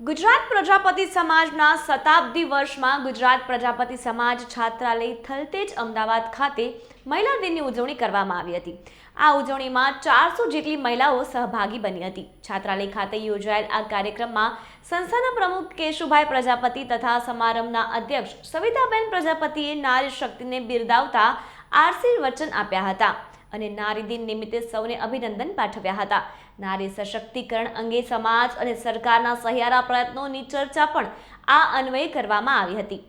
ગુજરાત પ્રજાપતિ સમાજના શતાબ્દી વર્ષમાં ગુજરાત પ્રજાપતિ સમાજ છાત્રાલય થલતેજ અમદાવાદ ખાતે મહિલા દિનની ઉજવણી કરવામાં આવી હતી. આ ઉજવણીમાં ચારસો જેટલી મહિલાઓ સહભાગી બની હતી. છાત્રાલય ખાતે યોજાયેલ આ કાર્યક્રમમાં સંસ્થાના પ્રમુખ કેશુભાઈ પ્રજાપતિ તથા સમારંભના અધ્યક્ષ સવિતાબેન પ્રજાપતિએ નારી શક્તિને બિરદાવતા આરસી વચન આપ્યા હતા. અને નારી દિન નિમિત્તે સૌને અભિનંદન પાઠવ્યા હતા. નારી સશક્તિકરણ અંગે સમાજ અને સરકારના સહિયારા પ્રયત્નોની ચર્ચા પણ આ અન્વયે કરવામાં આવી હતી.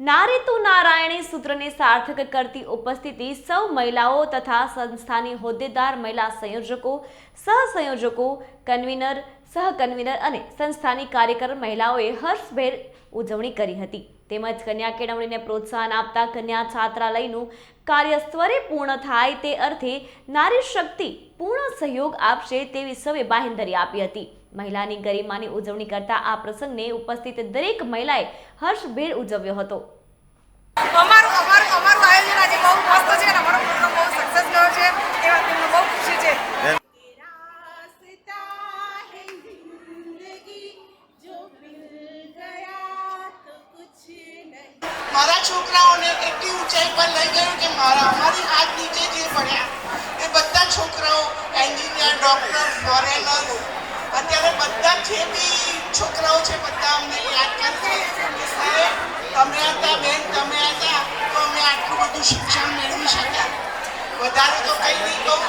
નારી તું નારાયણી સૂત્રને સાર્થક કરતી ઉપસ્થિતિ સૌ મહિલાઓ તથા સંસ્થાની હોદ્દેદાર મહિલા સંયોજકો, સહસંયોજકો, કન્વીનર, સહકન્વીનર અને સંસ્થાની કાર્યકર મહિલાઓએ હર્ષભેર ઉજવણી કરી હતી. તેમજ કન્યા કેળવણીને પ્રોત્સાહન આપતા કન્યા છાત્રાલયનું કાર્ય સ્વરે પૂર્ણ થાય તે અર્થે નારી શક્તિ પૂર્ણ સહયોગ આપશે તેવી સૌએ બાહેંધરી આપી હતી. મહિલાની ગરિમાની ઉજવણી કરતા આ પ્રસંગને ઉપસ્થિત દરેક મહિલાએ હર્ષભેર ઉજવ્યો હતો. અમારું અમારું અમારું મારા છોકરાઓને એટલી ઊંચાઈ પર લઈ ગયું કે મારા અમારી હાથ નીચે જે ભણ્યા એ બધા છોકરાઓ એન્જિનિયર ડૉક્ટર ફોરેનર અત્યારે બધા જે બી છોકરાઓ છે બધા અમને યાદ કરશે. કે તમે હતા બેન, તમે હતા, તો અમે આટલું બધું શિક્ષણ મેળવી શક્યા. વધારે તો કંઈ નહીં કહું.